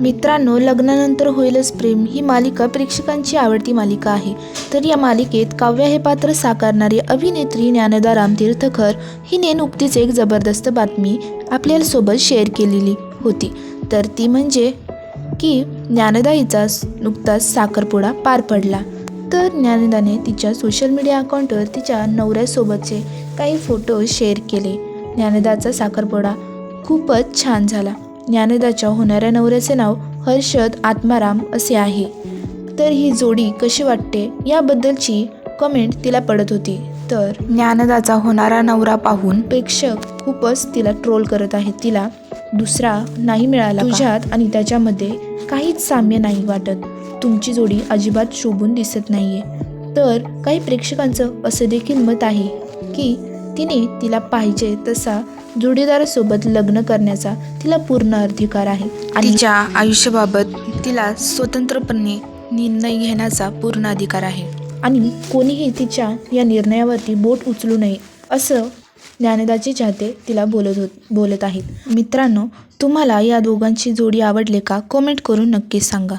मित्रांनो लग्नानंतर होईलच प्रेम. ही मालिका प्रेक्षकांची आवडती मालिका आहे. तर या मालिकेत काव्या हे पात्र साकारणारी अभिनेत्री ज्ञानदा रामतीर्थकर हिने नुकतीच एक जबरदस्त बातमी आपल्यासोबत शेअर केलेली होती. तर ती म्हणजे की ज्ञानदा हिचा नुकताच साखरपुडा पार पडला. तर ज्ञानदाने तिच्या सोशल मीडिया अकाउंटवर तिच्या नवऱ्यासोबतचे काही फोटो शेअर केले. ज्ञानदाचा साखरपुडा खूपच छान झाला. ज्ञानदाच्या होणाऱ्या नवऱ्याचे नाव हर्षद आत्माराम असे आहे. तर ही जोडी कशी वाटते याबद्दलची कमेंट तिला पडत होती. तर ज्ञानदाचा होणारा नवरा पाहून प्रेक्षक खूपच तिला ट्रोल करत आहेत. तिला दुसरा नाही मिळाला तुझ्यात आणि त्याच्यामध्ये काहीच साम्य नाही वाटत. तुमची जोडी अजिबात शोभून दिसत नाहीये. तर काही प्रेक्षकांचं असं देखील मत आहे की तिने तिला पाहिजे तसा जोडीदारासोबत लग्न करण्याचा तिला पूर्ण अधिकार आहे. आणि तिच्या आयुष्याबाबत तिला स्वतंत्रपणे निर्णय घेण्याचा पूर्ण अधिकार आहे. आणि कोणीही तिच्या या निर्णयावरती बोट उचलू नये असं ज्ञानदाचे चाहते तिला बोलत होत बोलत आहेत. मित्रांनो तुम्हाला या दोघांची जोडी आवडले का? कमेंट करून नक्कीच सांगा.